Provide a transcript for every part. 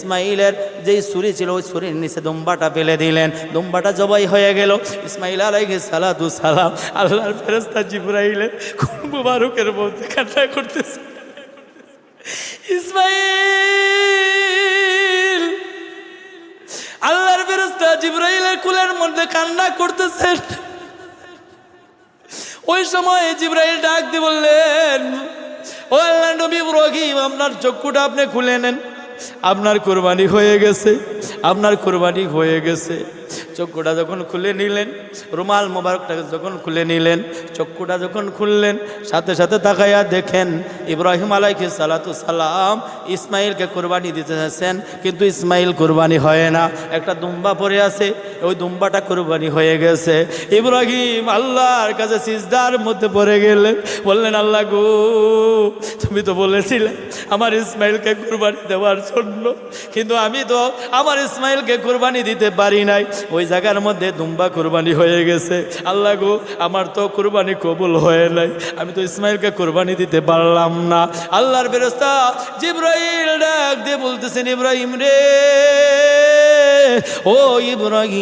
ইসমাইলের যেই ছুরি ছিল, ওই ছুরির নিচে দুম্বাটা ফেলে দিলেন। দুম্বাটা জবাই হয়ে গেল। ইসমাইল আলাইহি সালাতু সালাম আল্লাহর ফেরস্তা জিবরাইলের মুবারকের মধ্যে কান্না করতেছে। ইসমাইল আল্লাহর ফেরেশতা জিবরাইলের কুলের মধ্যে কান্না করতেছেন ওই সময় জিব্রাইল ডাক দিয়ে বললেন, ও আল্লাহ নবী ইব্রাহিম, আপনার চক্ষুটা আপনি খুলে নেন। আপনার কোরবানি হয়ে গেছে আপনার কোরবানি হয়ে গেছে। চক্ষুটা যখন খুলে নিলেন, রুমাল মোবারকটাকে যখন খুলে নিলেন, চক্ষুটা যখন খুললেন, সাথে সাথে তাকাইয়া দেখেন, ইব্রাহিম আলাইকে সালাতু সালাম ইসমাইলকে কোরবানি দিতে চাচ্ছেন কিন্তু ইসমাইল কোরবানি হয় না। একটা দুম্বা পরে আছে, ওই দুম্বাটা কোরবানি হয়ে গেছে। ইব্রাহিম আল্লাহর কাছে সিজদার মধ্যে পড়ে গেলেন, বললেন, আল্লাহ গো, তুমি তো বলেছিলে আমার ইসমাইলকে কোরবানি দেওয়ার জন্য, কিন্তু আমি তো আমার ইসমাইলকে কোরবানি দিতে পারি নাই। ওই জায়গার মধ্যে দুম্বা কোরবানি হয়ে গেছে। আল্লাহ গো, আমার তো কোরবানি কবুল হয়ে নাই। আমি তো ইসমাইলকে কোরবানি দিতে পারলাম না। আল্লাহর বেরস্তা জিব্রাহিম ডাক দিয়ে বলতেছেন, ইব্রাহিম রে। ও ইব্রাহিম,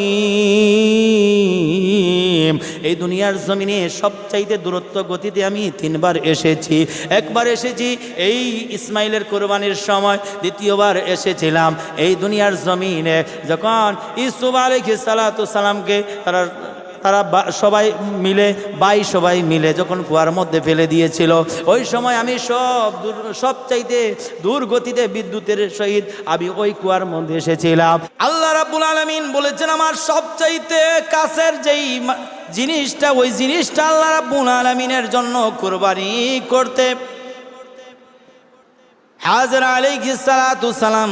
এই দুনিয়ার জমিনে সবচাইতে দূরত্ব গতিতে আমি তিনবার এসেছি। একবার এসেছি এই ইসমাইলের কোরবানির সময়, দ্বিতীয়বার এসেছিলাম এই দুনিয়ার জমিনে। যখন ইসুফ আলহ সালাতু সালামকে তারা তারা সবাই মিলে, বাই সবাই মিলে যখন কুয়ার মধ্যে ফেলে দিয়েছিল, ওই সময় আমি সব সব চাইতে দূর গতিতে বিদ্যুতের সহিত আমি ওই কুয়ার মধ্যে এসেছিলাম। আল্লাহ রাব্বুল আলামিন বলেছেন, আমার সব চাইতে কাছের যেই জিনিসটা, ওই জিনিসটা আল্লাহ রাব্বুল আলামিনের জন্য কোরবানি করতে। হাজর আলী সালাম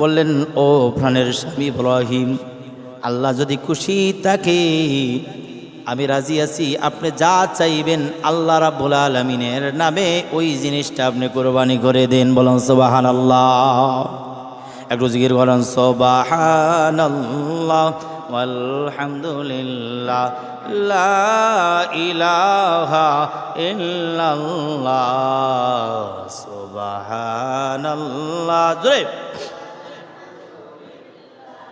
বললেন, ও প্রাণের স্বামী ইব্রাহিম আল্লাহ যদি খুশি থাকে, আমি রাজি আছি। আপনি যা চাইবেন আল্লাহ রাব্বুল আলমিনের নামে ওই জিনিসটা আপনি কোরবানি করে দেন, বলুন সোবাহান আল্লাহ একটু জিগির করেন সোবাহান আল্লাহ আলহামদুলিল্লাহ ইলাহা ইল্লাল্লাহ, সুবহানাল্লাহ। জোরে।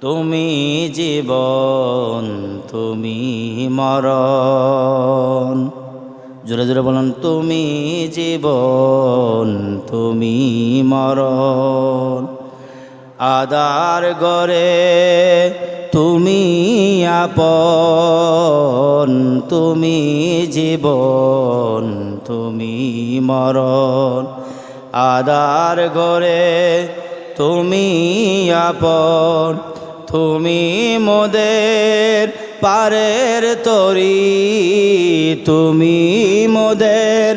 তুমি জীবন, তুমি মরণ। জোরে জোরে বলুন, তুমি জীবন, তুমি মরণ। আদার গরে তুমি আপন, তুমি জীবন, তুমি মরণ। আদার গরে তুমি আপন তুমি মোদের পারের তরি তুমি মোদের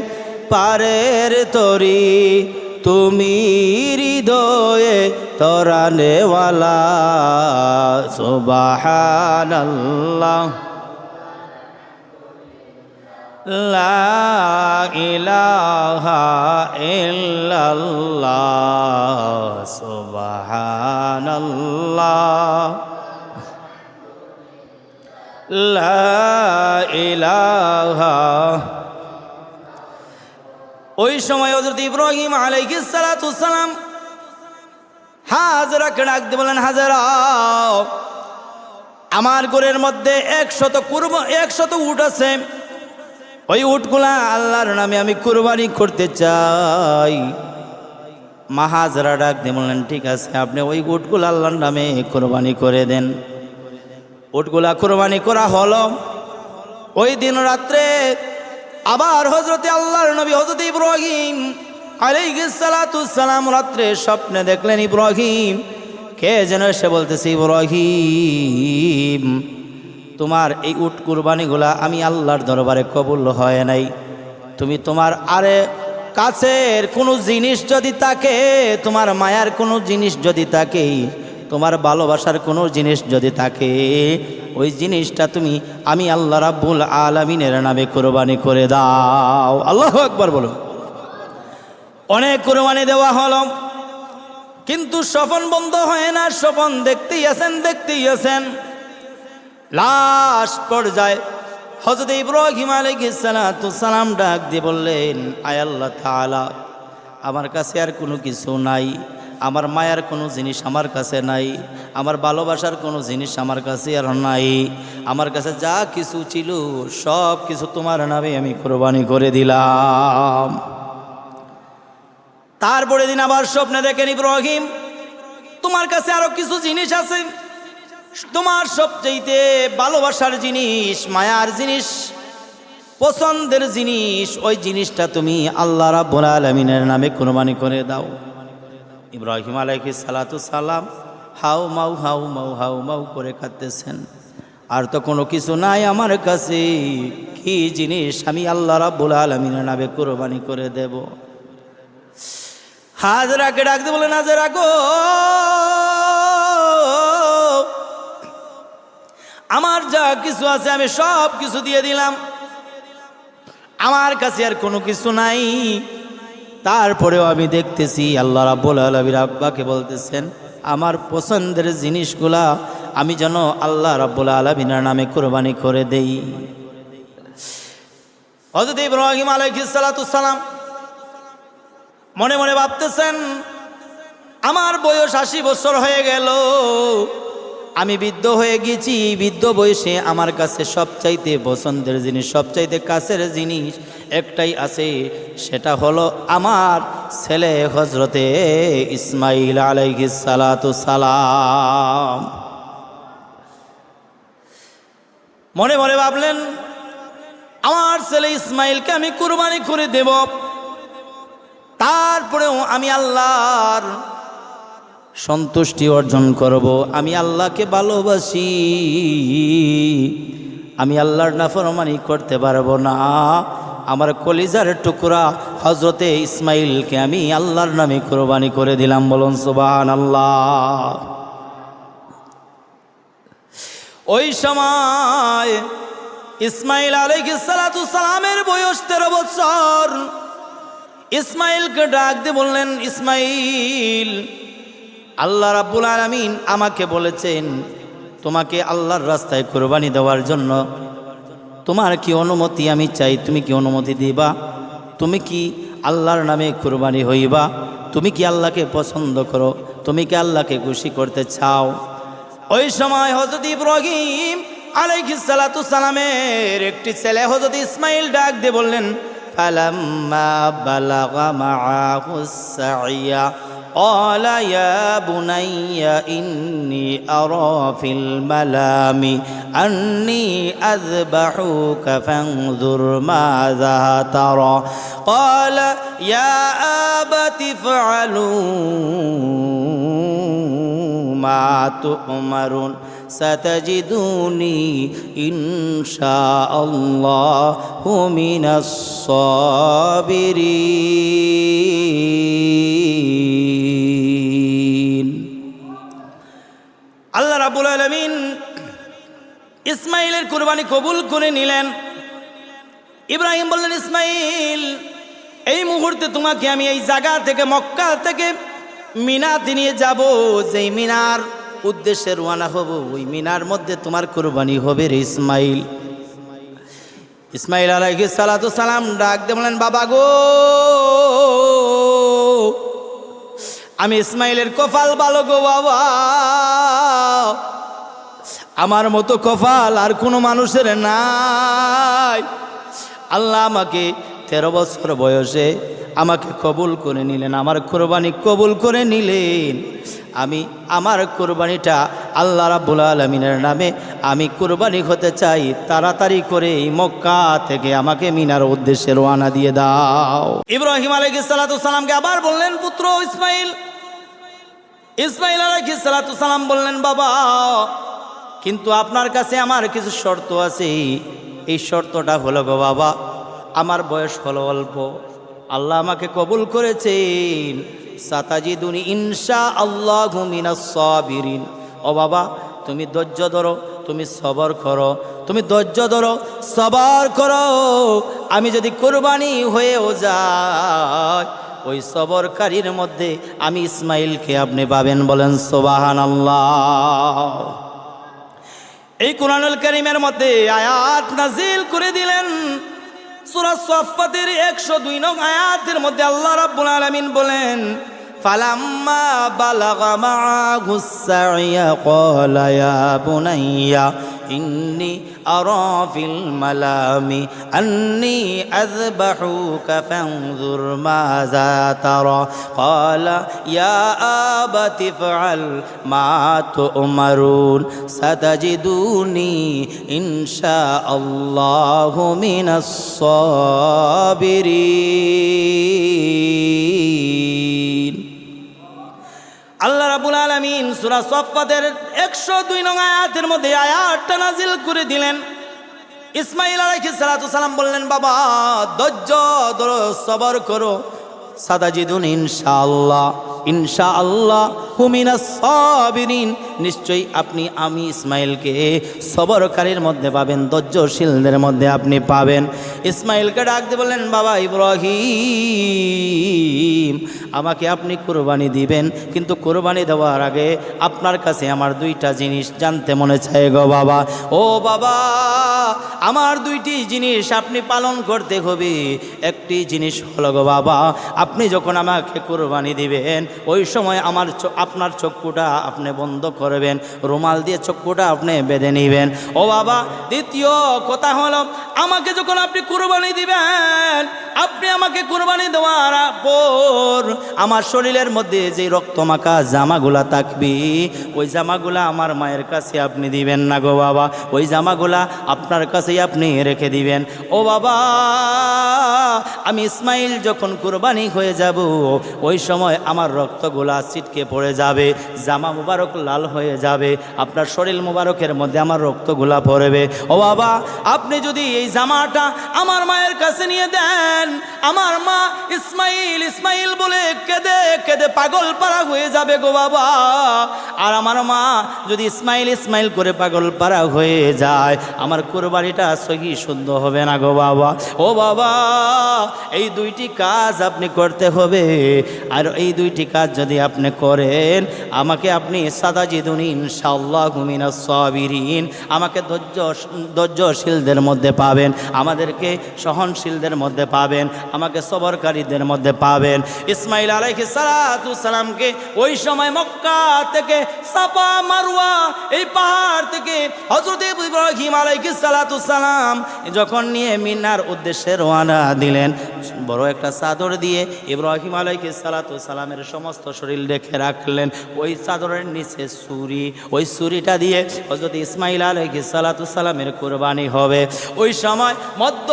পারের তরি তুমি হৃদয়ে তরানেওয়ালা সুবাহান লা ইলাহা ওই সময় হজরত ইব্রাহিম আলাইহিস সালাতু সালাম হাজরাকে ডাক দিয়ে বলেন হাজারা, আমার ঘরের মধ্যে একশত কুরব, একশত উট আছে। ওই উটগুলা আল্লাহর নামে আমি কুরবানি করতে চাই। মাহাজরা ডাক দিয়ে বললেন, ঠিক আছে, আপনি ওই উটগুলা আল্লাহর নামে কুরবানি করে দেন। উটগুলা কোরবানি করা হলো। ওই দিন রাত্রে আবার হজরতে আল্লাহর নবী হজরত ইব্রাহিম আলাইসালাম রাত্রে স্বপ্নে দেখলেন ইব্রাহিম। কে যেন এসে বলতেছে, ইব্রাহিম, তোমার এই উট কুরবানিগুলা আমি আল্লাহর দরবারে কবুল হয় নাই। তুমি তোমার আরে কাছের কোনো জিনিস যদি থাকে, তোমার মায়ার কোনো জিনিস যদি থাকে তোমার ভালোবাসার কোনো জিনিস যদি থাকে, ওই জিনিসটা তুমি আমি আল্লাহ রাব্বুল আলমিনের নামে কোরবানি করে দাও। আল্লাহ একবার বলো। অনেক কোরবানি দেওয়া হলো, কিন্তু স্বপন বন্ধ হয় না, স্বপন দেখতেই আছেন দেখতেই আছেন। লাস্ট পর্যায়ে হজরত ইব্রাহিম সালাম ডাক দিয়ে বললেন, আয় আল্লাহ আমার কাছে আর কোনো কিছু নাই। আমার মায়ার কোনো জিনিস আমার কাছে নাই, আমার ভালোবাসার কোনো জিনিস আমার কাছে আর নাই। আমার কাছে যা কিছু ছিল, সব কিছু তোমার নামে আমি কোরবানি করে দিলাম। তারপরে দিন আবার স্বপ্নে দেখেন ইব্রাহিম, তোমার কাছে আরও কিছু জিনিস আছে। তোমার সবচাইতে ভালোবাসার জিনিস, মায়ার জিনিস, পছন্দের জিনিস, ওই জিনিসটা তুমি আল্লাহ রাব্বুল আলমিনের নামে কোরবানি করে দাও। ইব্রাহিম আলাইহি সালাতু সালাম হাউ মাউ হাউ মাউ হাউ মাউ করে কাঁদতেছেন। আর তো কোনো কিছু নাই আমার কাছে। কি জিনিস আমি আল্লাহ রাব্বুল আলমিনের নামে কোরবানি করে দেব? হাজরাকে ডাকতে বলে হাজরা গো আমার যা কিছু আছে আমি সব কিছু দিয়ে দিলাম। আমার কাছে আর কোনো কিছু নাই। তারপরেও আমি দেখতেছি আল্লাহ রাব্বুল আলমীর আব্বাকে বলতেছেন, আমার পছন্দের জিনিসগুলা আমি যেন আল্লাহ রাব্বুল আলমিনার নামে কোরবানি করে দেই। হজরত ইব্রাহিম আলাইহিস সালাম মনে মনে ভাবতেছেন, আমার বয়স আশি বছর হয়ে গেল আমি বৃদ্ধ হয়ে গেছি, বৃদ্ধ বয়সে আমার কাছে সবচাইতে পছন্দের জিনিস, সবচাইতে কাছের জিনিস একটাই আছে, সেটা হলো আমার ছেলে হজরতে ইসমাইল আলাইহিস সালাতু সালাম। মনে মনে ভাবলেন, আমার ছেলে ইসমাইলকে আমি কুরবানি করে দেব, তারপরেও আমি আল্লাহর সন্তুষ্টি অর্জন করব। আমি আল্লাহকে ভালোবাসি। আমি আল্লাহর নাফরমানি করতে পারব না। আমার কলিজার টুকরা হজরতে ইসমাইলকে আমি আল্লাহর নামে কোরবানি করে দিলাম। বলুন সুবান আল্লাহ ওই সময় ইসমাইল সালামের বয়স তেরো বছর। ইসমাইলকে ডাক দিয়ে বললেন, ইসমাইল আল্লাহ রাব্বুল আলামিন আমাকে বলেছেন, তোমাকে আল্লাহর রাস্তায় কোরবানি দেওয়ার জন্য তোমার কি অনুমতি আমি চাই? তুমি কি অনুমতি দিবা? তুমি কি আল্লাহর নামে কোরবানি হইবা? তুমি কি আল্লাহকে পছন্দ করো? তুমি কি আল্লাহকে খুশি করতে চাও? ওই সময় হজরত ইব্রাহিম সালামের একটি ছেলে হজরত ইসমাইল ডাক দিয়ে বললেন, ফালাম্মা বালাগা মাআহুস সাইয়া। قال يا بني إني أرى في الملام أني أذبحك فانظر ماذا ترى. قال يا أبت افعلوا ما تؤمرون ستجدوني إن شاء الله من الصابرين. আল্লাহ রাবুল আলমিন ইসমাইলের কুরবানি কবুল করে নিলেন। ইব্রাহিম বললেন ইসমাইল এই মুহূর্তে তোমাকে আমি এই জায়গা থেকে, মক্কা থেকে মিনাতে নিয়ে যাব। যেই মিনার উদ্দেশ্যে রোয়ানা হব, ওই মিনার মধ্যে তোমার কুরবানি হবে রে ইসমাইল ইসমাইল আলাইহিস সালাতু সালাম ডাক দিয়ে বলেন বাবা গো আমি ইসমাইলের কপাল ভালো গো বাবা। আমার মতো কপাল আর কোনো মানুষের নাই। আল্লাহ আমাকে তেরো বছর বয়সে আমাকে কবুল করে নিলেন, আমার কোরবানি কবুল করে নিলেন। আমি আমার কোরবানিটা আল্লাহ রাব্বুল আলমিনের নামে আমি কোরবানি হতে চাই, তাড়াতাড়ি করে এই মক্কা থেকে আমাকে মিনার উদ্দেশ্যে রোয়ানা দিয়ে দাও। ইব্রাহিম আলাইহিস সালাতু সালামকে আবার বললেন, পুত্র ইসমাইল। ইসমাইল আলাইহিস সালাতু সালাম বললেন, বাবা, কিন্তু আপনার কাছে আমার কিছু শর্ত আছে। এই শর্তটা হলো গো বাবা, আমার বয়স হলো অল্প। আল্লাহ আমাকে কবুল করেছেন। সাতাজিদুনি ইনশা আল্লাহ মিনাসবিরিন ও বাবা, তুমি ধৈর্য ধরো, তুমি সবর করো। তুমি ধৈর্য ধরো, সবর করো। আমি যদি কোরবানি হয়েও যাই, ওই সবরকারীর মধ্যে আমি ইসমাইলকে আপনি পাবেন বলেন সোবাহান আল্লাহ এই কোরআনুল করিমের মধ্যে আয়াত নাজিল করে দিলেন। সূরা সফাতের একশো দুই নং আয়াতের মধ্যে আল্লাহ রাব্বুল আলামিন বলেন ফালাম্মা বালাগা মাআহু সাইয়া ক্বালা ইয়া বুনাইয়া ইন্নী আরা ফিল মালামি আন্নী আযবাহুকা ফানজুর মাযা তারা ক্বালা ইয়া আবাতি ফাআল মা তু'মারুন সাতাজিদুনি ইনশা আল্লাহু মিনাস সাবিরিন আল্লাহ রাবুল আলমিন সুরা সফাতের একশো দুই নং আয়াতের মধ্যে আয়াতটা নাজিল করে দিলেন। ইসমাইল আলাইহি সালাতু সালাম বললেন, বাবা, ধৈর্য ধরো সবর করো। সাদাজিদুন ইনশাআল্লাহ। ইনশাআল্লাহ হুমিনা সাবিরিন। নিশ্চয়ই আপনি, আমি ইসমাইলকে সবরকারীর মধ্যে পাবেন, ধৈর্যশীলদের মধ্যে আপনি পাবেন। ইসমাইলকে ডাক দিয়ে বললেন, বাবা ইব্রাহিম, আমাকে আপনি কোরবানি দিবেন, কিন্তু কোরবানি দেওয়ার আগে আপনার কাছে আমার দুইটা জিনিস জানতে মনে চায় গো বাবা। ও বাবা, আমার দুইটি জিনিস আপনি পালন করতে হবে। একটি জিনিস হলো গো বাবা আপনি যখন আমাকে কোরবানি দিবেন, ওই সময় আমার আপনার চক্ষুটা আপনি বন্ধ করবেন, রুমাল দিয়ে চক্ষুটা আপনি বেঁধে নিবেন। ও বাবা, দ্বিতীয় কথা হলো, আমাকে যখন আপনি কোরবানি দিবেন আপনি আমাকে কোরবানি দেওয়ার পর আমার শরীরের মধ্যে যে রক্তমাখা জামাগুলা থাকবে, ওই জামাগুলা আমার মায়ের কাছে আপনি দিবেন না গো বাবা। ওই জামাগুলা আপনার কাছেই আপনি রেখে দিবেন। ও বাবা, আমি ইসমাইল যখন কোরবানি হয়ে যাব, ওই সময় আমার রক্তগুলা ছিটকে পড়ে যাবে, জামা মুবারক লাল হয়ে যাবে, আপনার শরীর মুবারকের মধ্যে আমার রক্তগুলা পড়বে। ও বাবা, আপনি যদি এই জামাটা আমার মায়ের কাছে নিয়ে দেন আমার মা ইসমাইল ইসমাইল বলে কেঁদে কেঁদে পাগল পাড়া হয়ে যাবে গো বাবা। আর আমার মা যদি ইসমাইল ইসমাইল করে পাগল পাড়া হয়ে যায়, আমার কোরবানিটা সহি সুন্দর হবে না গো বাবা? ও বাবা, এই দুইটি কাজ আপনি করতে হবে। আর এই দুইটি কাজ যদি আপনি করেন, আমাকে আপনি সাদা জিদুন ইনশাল্লাহ ঘুমিনা সাবিরিন, আমাকে ধৈর্য, ধৈর্যশীলদের মধ্যে পাবেন, আমাদেরকে সহনশীলদের মধ্যে পাবেন। আমাকে সবরকারীদের মধ্যে পাবেন। ইসমাইল আলাইহি সালামকে ওই সময় মক্কা থেকে সাফা মারুয়া, এই পাহাড় থেকে হযরত ইব্রাহিম আলাইহি সালাতু সালাম যখন নিয়ে মিনার উদ্দেশ্যে রওনা দিলেন, বড় একটা চাদর দিয়ে ইব্রাহিম আলাইহি সালাতু সালামের সমস্ত শরীর রেখে রাখলেন। ওই চাদরের নিচে ছুরি, ওই ছুরিটা দিয়ে হযরত ইসমাইল আলাইহি সালাতু সালামের কোরবানি হবে। ওই সময় মধ্য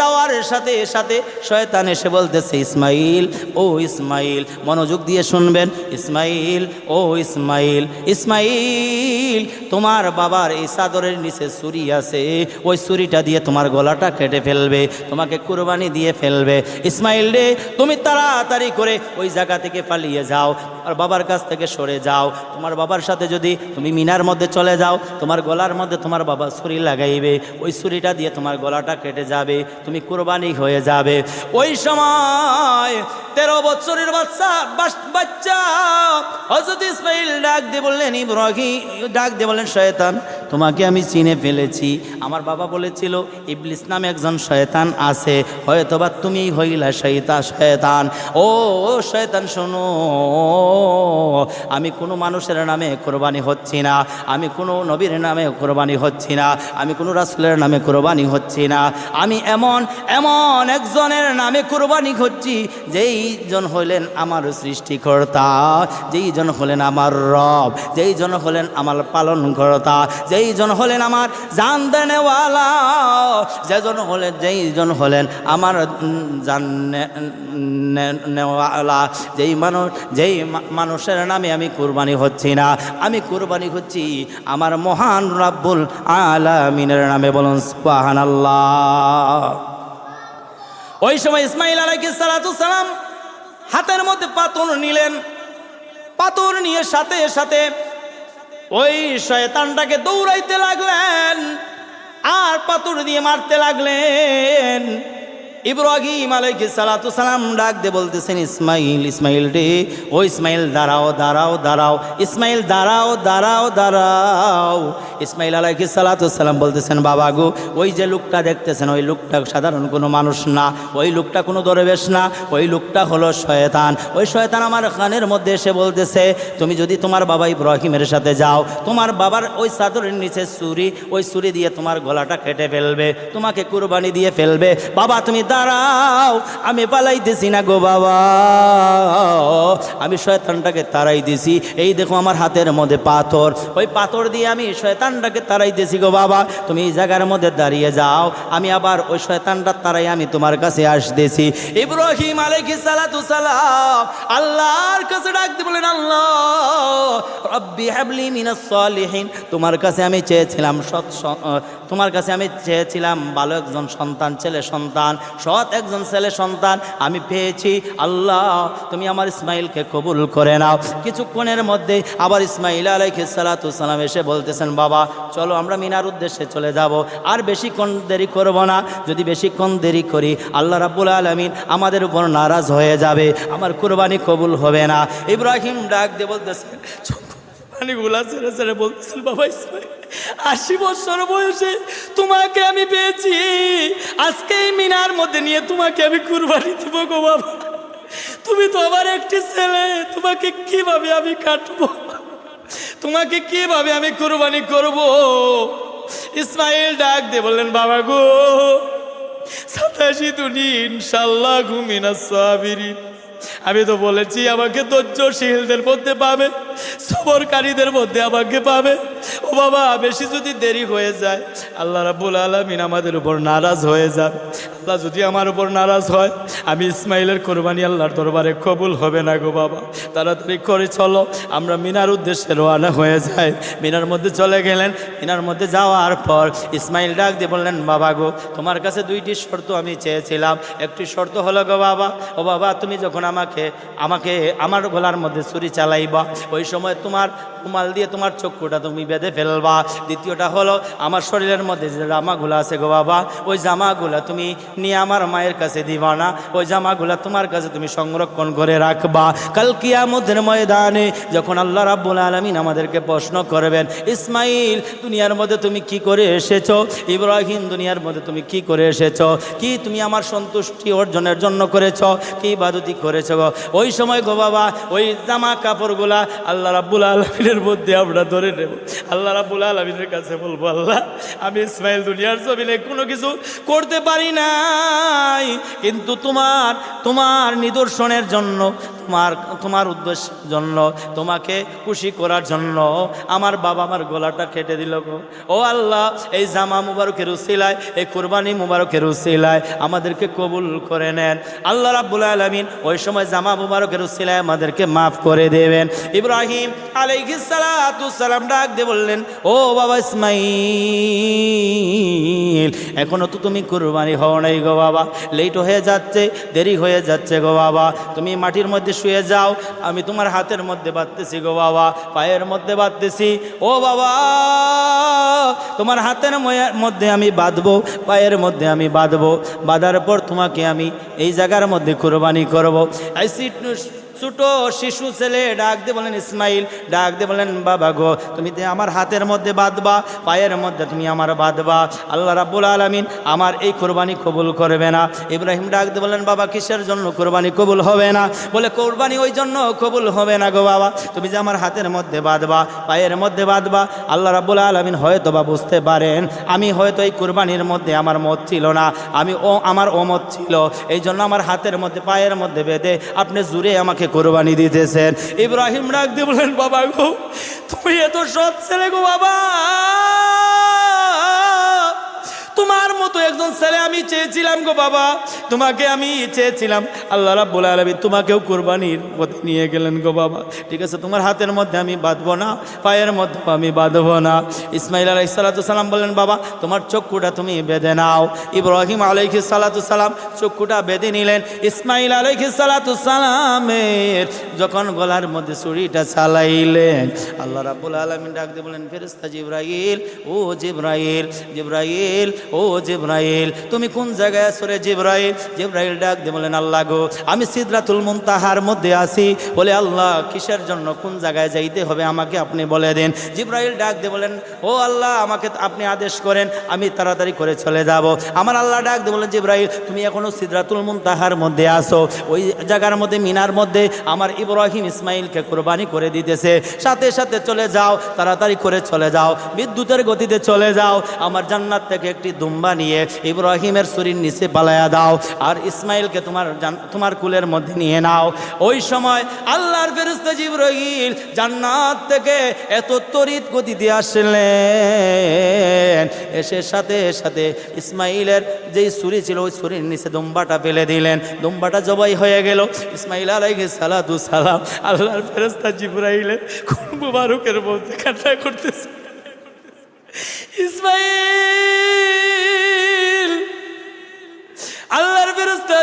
যাওয়ার সাথে সাথে শয়তান এসে বলতেছে, ইসমাইল, ও ইসমাইল, মনোযোগ দিয়ে শুনবেন, ইসমাইল, ও ইসমাইল ইসমাইল, তোমার বাবার এই চাদরের নিচে ছুরি আছে, ওই ছুরিটা দিয়ে তোমার গলাটা কেটে ফেলবে, তোমাকে কুরবানি দিয়ে ফেলবে। ইসমাইল রে, তুমি তাড়াতাড়ি করে ওই জায়গা থেকে পালিয়ে যাও আর বাবার কাছ থেকে সরে যাও, তোমার বাবার সাথে যদি তুমি মিনার মধ্যে চলে যাও, তোমার গলার মধ্যে তোমার বাবা ছুরি লাগাইবে, ওই ছুরিটা দিয়ে তোমার গলাটা কেটে যাবে, তুমি কুরবানি হয়ে যাবে। ওই সময় তেরো বছরের বাচ্চা বাচ্চা হজরত ইসমাইল ডাক দিয়ে বললেন, ইব্রাহিম ডাক দিয়ে বললেন, শয়তান তোমাকে আমি চিনে ফেলেছি। আমার বাবা বলেছিল, ইবলিস নামে একজন শয়তান আছে, হয়তোবা তুমি হইলা শৈতা শয়তান। ও শয়তান, শোনো, আমি কোনো মানুষের নামে কোরবানি হচ্ছি না, আমি কোনো নবীর নামে কোরবানি হচ্ছি না, আমি কোনো রাসুলের নামে কোরবানি হচ্ছি না। আমি এমন এমন একজনের নামে কোরবানি হচ্ছি যেই জন হলেন আমার সৃষ্টিকর্তা, যেই জন হলেন আমার রব, যেই জন হলেন আমার পালনকর্তা, যেই জন হলেন আমার জান দেনেওয়ালা যেজন হলেন যেই জন হলেন আমার জান নেওয়ালা যেই মানুষ যেই মানুষের নামে আমি কুরবানি হচ্ছি না, আমি কুরবানি হচ্ছি আমার মহান রাব্বুল আলামিনের নামে বলুন সুবহানাল্লাহ। ওই সময় ইসমাইল আলাইহিস সালাতু সালাম হাতের মধ্যে পাথর নিলেন। পাথর নিয়ে সাথে সাথে ওই শয়তানটাকে দৌড়াইতে লাগলেন আর পাথর দিয়ে মারতে লাগলেন। ইব্রাহিম আলাইহি সালাতু সালাম ডাক দিয়ে বলতেছেন, ইসমাইল ইসমাইল রে, ও ইসমাইল, দাঁড়াও দাঁড়াও দাঁড়াও, ইসমাইল, দাঁড়াও দাঁড়াও দাঁড়াও। ইসমাইল আলাইহি সালাতু সালাম বলতেছেন, বাবা গো, ওই যে লোকটা দেখতেছেন, ওই লোকটা সাধারণ কোনো মানুষ না, ওই লোকটা কোনো দরবেশ না, ওই লোকটা হলো শয়তান। ওই শয়তান আমার কানের মধ্যে এসে বলতেছে, তুমি যদি তোমার বাবা ইব্রাহিমের সাথে যাও, তোমার বাবার ওই চাদরের নিচে ছুরি, ওই ছুরি দিয়ে তোমার গলাটা কেটে ফেলবে, তোমাকে কুরবানি দিয়ে ফেলবে। বাবা, তুমি দাঁড়াও, আমি পালাইতেছি না গো বাবা। আমি শয়তানটাকে তাড়াই দিছি এই দেখো আমার হাতের মধ্যে পাথর। ওই পাথর দিয়ে আমি শয়তানটাকে তাড়াই দিছি গো বাবা। তুমি এই জায়গার মধ্যে দাঁড়িয়ে যাও। আমি আবার ওই শয়তানটা তারাই আমি তোমার কাছে আসতেছি। ইব্রাহিম আলাইহিস সালাতু সালাম, আল্লাহর কাছে ডাক ডাকতে বলেন, আল্লাহ, রব্বি হাবলি মিনাস সালিহিন। তোমার কাছে আমি চেয়েছিলাম সৎ তোমার কাছে আমি চেয়েছিলাম ভালো একজন সন্তান, ছেলে সন্তান। সৎ একজন ছেলে সন্তান, আমি পেয়েছি। আল্লাহ, তুমি আমার ইসমাইলকে কবুল করে নাও। কিছুক্ষণের মধ্যে আবার ইসমাইল আলাইহিস সালাতু সালাম এসে বলতেছেন, বাবা, চলো আমরা মিনার উদ্দেশ্যে চলে যাব। আর বেশিক্ষণ দেরি করব না। যদি বেশিক্ষণ দেরি করি, আল্লাহ রাব্বুল আলামিন আমাদের উপর নারাজ হয়ে যাবে। আমার কুরবানি কবুল হবে না। ইব্রাহিম ডাক দিয়ে বলতেছেন পানিগুলা ছেড়ে ছেড়ে বলতেছেন বাবা ইসমাইল। আশি বছর বয়সে তোমাকে আমি পেয়েছি। আজকে এই মিনার মধ্যে নিয়ে তোমাকে আমি কুরবানি দেবো গো বাবা। তুমি তো আমার একটি ছেলে, তোমাকে কীভাবে আমি কাটবো? তোমাকে কীভাবে আমি কুরবানি করব? ইসমাইল ডাক দিয়ে বললেন, বাবা গো, সাতাশি দুনি ইনশাল্লাহ ঘুমিনা সাবিরি আমি তো বলেছি আমাকে ধৈর্যশীলদের মধ্যে পাবে, সবরকারীদের মধ্যে আমাকে পাবে। বাবা, বেশি যদি দেরি হয়ে যায়, আল্লাহ রাবুল আলমিন আমাদের উপর নারাজ হয়ে যাবে আল্লাহ যদি আমার উপর নারাজ হয়, আমি ইসমাইলের কোরবানি আল্লাহর দরবারে কবুল হবে না গো বাবা। তাড়াতাড়ি করে চলো, আমরা মিনার উদ্দেশ্যে রওনা হয়ে যাই। মিনার মধ্যে চলে গেলেন। মিনার মধ্যে যাওয়ার পর ইসমাইল ডাক দিয়ে বললেন, বাবা গো, তোমার কাছে দুইটি শর্ত আমি চেয়েছিলাম। একটি শর্ত হলো গো বাবা, ও বাবা, তুমি যখন আমাকে আমাকে আমার গলার মধ্যে ছুরি চালাইবা, ওই সময় তোমার রুমাল দিয়ে তোমার চক্ষুটা তুমি বেঁধে ফেলবা। দ্বিতীয়টা হলো, আমার শরীরের মধ্যে যে জামাগুলো আছে গো বাবা, ওই জামাগুলো তুমি নিয়ে আমার মায়ের কাছে দিবা না। ওই জামাগুলো তোমার কাছে তুমি সংরক্ষণ করে রাখবা। কাল কিয়ামতের ময়দানে যখন আল্লাহ রাব্বুল আলমিন আমাদেরকে প্রশ্ন করবেন, ইসমাইল, দুনিয়ার মধ্যে তুমি কি করে এসেছ? ইব্রাহিম, দুনিয়ার মধ্যে তুমি কি করে এসেছ? কি তুমি আমার সন্তুষ্টি অর্জনের জন্য করেছ? কি বাদতি করেছ ওই সময় গো বাবা, ওই জামা কাপড়গুলা আল্লাহ রাব্বুল আলমিনের মধ্যে আমরা ধরে নেব। আল্লাহ রাব্বুল আলমিনের কাছে বলব, আল্লাহ, আমি ইসমাইল দুনিয়ার জমিনে কোনো কিছু করতে পারি নাই, কিন্তু তোমার তোমার নিদর্শনের জন্য, তোমার তোমার উদ্দেশ্যের জন্য, তোমাকে খুশি করার জন্য আমার বাবা আমার গলাটা কেটে দিল গো। ও আল্লাহ, এই জামা মুবারকের উসিলায়, এই কোরবানি মুবারকের উসিলায় আমাদেরকে কবুল করে নেন। আল্লাহ রাব্বুল আলামিন ওই সময় জামা মুবারকের উসিলায় আমাদেরকে মাফ করে দেবেন। ইব্রাহিম আলাইহিস সালাম ডাক দিয়ে বললেন, ও বাবা ইসমাইল, এখনও তো তুমি কুরবানি হও নাই গো বাবা। লেট হয়ে যাচ্ছে, দেরি হয়ে যাচ্ছে গো বাবা। তুমি মাটির মধ্যে শুয়ে যাও, আমি তোমার হাতের মধ্যে বাঁধতেছি গো বাবা, পায়ের মধ্যে বাঁধতেছি। ও বাবা, তোমার হাতের মধ্যে আমি বাঁধবো, পায়ের মধ্যে আমি বাঁধবো। বাঁধার পর তোমাকে আমি এই জায়গার মধ্যে কুরবানি করব। এই সিট ছোট শিশু ছেলে, ডাক দিয়ে বলেন, ইসমাইল, ডাক দিয়ে বলেন, বাবা গো, তুমি আমার হাতের মধ্যে বাঁধবা, পায়ের মধ্যে তুমি আমার বাঁধবা। আল্লাহ রাব্বুল আলামিন আমার এই কোরবানি কবুল করবে না। ইব্রাহিম ডাক দিয়ে বলেন, বাবা, কিসের জন্য কোরবানি কবুল হবে না? বলে, কোরবানি ওই জন্য কবুল হবে না গো বাবা। তুমি যে আমার হাতের মধ্যে বাঁধবা, পায়ের মধ্যে বাঁধবা, আল্লাহ রাব্বুল আলামিন হয়তো বা বুঝতে পারেন, আমি হয়তো এই কোরবানির মধ্যে আমার মত ছিল না, আমি ও আমার অমত ছিল। এই জন্য আমার হাতের মধ্যে, পায়ের মধ্যে বেঁধে আপনি জুড়ে আমাকে কোরবানি দিতেছেন। ইব্রাহিম ডাক দিয়ে বললেন বাবা গো তুমি এত সৎ ছেলে গো বাবা। মতো একজন ছেলে আমি চেয়েছিলাম গো বাবা। তোমাকে আমি চেয়েছিলাম। আল্লাহ রাব্বুল আলামিন তোমাকেও কোরবানির পথে নিয়ে গেলেন গো বাবা। ঠিক আছে, তোমার হাতের মধ্যে আমি বাঁধবো না, পায়ের মধ্যে আমি বাঁধবো না। ইসমাইল আলাই সালাম বললেন, বাবা, তোমার চক্ষুটা তুমি বেঁধে নাও। ইব্রাহিম আলাইহি সালাম চক্ষুটা বেঁধে নিলেন। ইসমাইল আলাইহি সালামের যখন গলার মধ্যে ছুরিটা চালাইলেন, আল্লাহ রাব্বুল আলামিন ডাক দিয়ে বলেন ফেরেশতা জিব্রাইল, ও জিব্রাইল জিব্রাইল, ও জিব্রাইল তুমি কোন জায়গায় আছো রে জিব্রাইল? জিব্রাইল ডাক দিয়ে বলেন, আল্লাহ গো, আমি সিদরাতুল মুনতাহার মধ্যে আছি। বলে, আল্লাহ, কিসের জন্য কোন জায়গায় যাইতে হবে আমাকে আপনি বলে দেন? জিব্রাইল ডাক দিয়ে বলেন, ও আল্লাহ, আমাকে আপনি আদেশ করেন, আমি তাড়াতাড়ি করে চলে যাব। আমার আল্লাহ ডাক দিয়ে বলেন, জিব্রাইল, তুমি এখনও সিদরাতুল মুনতাহার মধ্যে আসো ওই জায়গার মধ্যে, মিনার মধ্যে আমার ইব্রাহিম ইসমাইলকে কোরবানি করে দিতেছে। সাথে সাথে চলে যাও, তাড়াতাড়ি করে চলে যাও। বিদ্যুতের গতিতে চলে যাও। আমার জান্নাত থেকে একটি দুম্বা নিয়ে ইব্রাহিমের শরীর নিচে পালায়া দাও আর ইসমাইলকে তোমার তোমার কুলের মধ্যে নিয়ে নাও। ওই সময় আল্লাহর ফেরেশতা জিব্রাইল জান্নাত থেকে এত তড়িৎ গতিতে আসলেন। এসে সাথে সাথে ইসমাইলের যেই ছুরি ছিল, ওই ছুরির নিচে দুম্বাটা ফেলে দিলেন। দুম্বাটা জবাই হয়ে গেল। ইসমাইল আলাইহি সালাতু সালাম আল্লাহর ফেরেশতা জিব্রাইলের কোন মুবারকের মধ্যে কান্না করতেছে। ইসমাইল!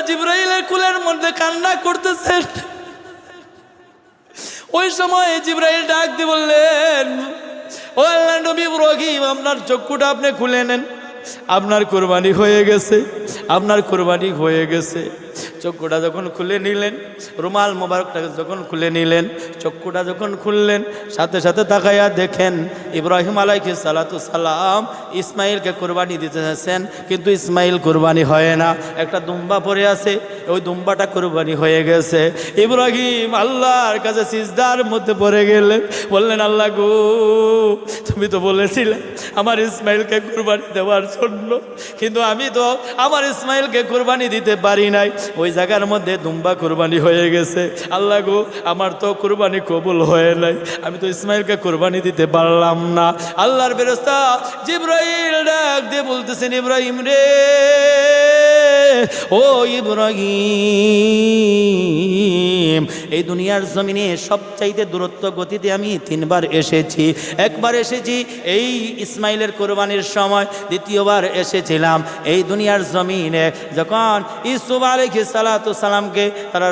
জিব্রাইলের কুলের মধ্যে কান্না করতেছেন ওই সময় জিব্রাইল ডাক দিয়ে বললেন, ও আল্লাহ নবী ইব্রাহিম, আপনার চক্ষুটা আপনি খুলে নেন। আপনার কোরবানি হয়ে গেছে, আপনার কোরবানি হয়ে গেছে। চক্ষুটা যখন খুলে নিলেন, রুমাল মোবারকটাকে যখন খুলে নিলেন চক্ষুটা যখন খুললেন, সাথে সাথে তাকাইয়া দেখেন, ইব্রাহিম আলাইকে সালাতু সালাম ইসমাইলকে কোরবানি দিতে চাচ্ছেন কিন্তু ইসমাইল কোরবানি হয় না। একটা দুম্বা পড়ে আছে, ওই দুম্বাটা কোরবানি হয়ে গেছে। ইব্রাহিম আল্লাহর কাছে সিজদার মধ্যে পড়ে গেলেন, বললেন, আল্লাহ গো, তুমি তো বলেছিলে আমার ইসমাইলকে কোরবানি দেওয়ার জন্য, কিন্তু আমি তো আমার ইসমাইলকে কোরবানি দিতে পারি নাই। ওই জায়গার মধ্যে দুম্বা কোরবানি হয়ে গেছে। আল্লাহ গো, আমার তো কোরবানি কবুল হয়ে নাই। আমি তো ইসমাইলকে কোরবানি দিতে পারলাম না। আল্লাহর বেরস্তা জিব্রাইল ডাক দিয়ে বলতেছেন, ইব্রাহিম রে। ও ইব্রাহিম, এই দুনিয়ার জমিনে সবচাইতে দূরত্ব গতিতে আমি তিনবার এসেছি। একবার এসেছি এই ইসমাইলের কোরবানির সময়, দ্বিতীয়বার এসেছিলাম এই দুনিয়ার জমিনে। যখন ইসুফ আলাইহিস সালাতু সালামকে তারা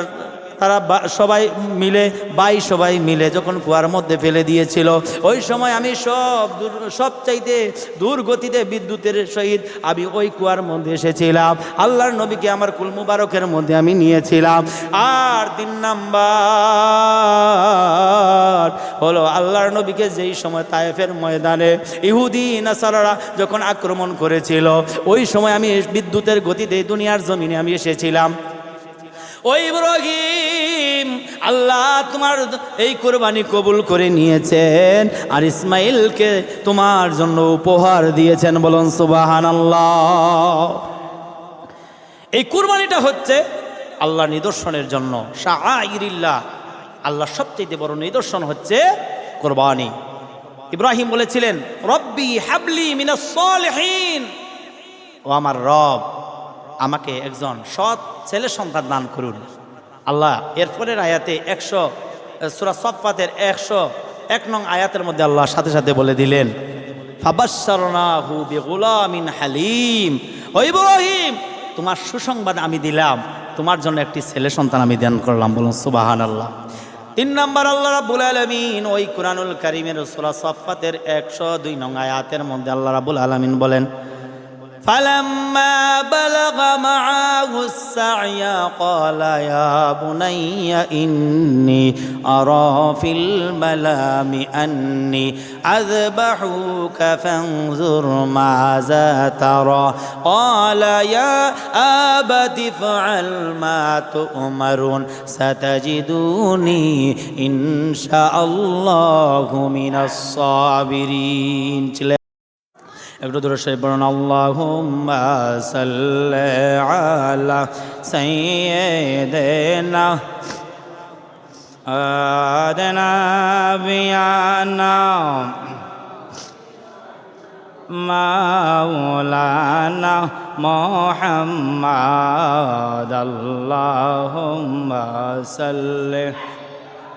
তারা সবাই মিলে, বাই সবাই মিলে যখন কুয়ার মধ্যে ফেলে দিয়েছিল, ওই সময় আমি সব দূর সব চাইতে দূর গতিতে বিদ্যুতের সহিত আমি ওই কুয়ার মধ্যে এসেছিলাম। আল্লাহর নবীকে আমার কুল মুবারকের মধ্যে আমি নিয়েছিলাম। আর তিন নাম্বার হলো আল্লাহর নবীকে যেই সময় তায়েফের ময়দানে ইহুদি, নাসারারা যখন আক্রমণ করেছিল, ওই সময় আমি বিদ্যুতের গতিতে দুনিয়ার জমিনে আমি এসেছিলাম। ওই ইব্রাহিম, আল্লাহ তোমার এই কোরবানি কবুল করে নিয়েছেন আর ইসমাইলকে তোমার জন্য উপহার দিয়েছেন, বলুন সুবাহান আল্লাহ এই কুরবানিটা হচ্ছে আল্লাহ নিদর্শনের জন্য। শাহরিল্লাহ আল্লাহ সবচেয়ে বড় নিদর্শন হচ্ছে কোরবানি। ইব্রাহিম বলেছিলেন, রব্বি হাবলি মিনাস ও আমার রব আমাকে একজন সৎ ছেলে সন্তান দান করুন। আল্লাহ এরপরের আয়াতে একশো সুরা সফাতের একশো এক নং আয়াতের মধ্যে আল্লাহ সাথে সাথে বলে দিলেন হালিম। ইব্রাহিম, তোমার সুসংবাদ আমি দিলাম, তোমার জন্য একটি ছেলে সন্তান আমি দান করলাম। বলুন সুবাহান আল্লাহ তিন নম্বর, আল্লাহ রাব্বুল আলামিন ওই কুরআনুল কারীমের সূরা সফাতের 102 নং আয়াতের মধ্যে আল্লাহ রাব্বুল আলামিন বলেন فلما بلغ معه السعي قال يا بني إني أرى في الملام أني أذبحك فانظر ماذا ترى. قال يا أبت افعل ما تؤمرون ستجدوني إن شاء الله من الصابرين. একটু দূরে সে বলুন আল্লাহুম্মা সাল্লি আলা সাইয়্যিদিনা আদনা বিয়ানা মাওলানা মোহাম্মদ আল্লাহুম্মা সাল্লি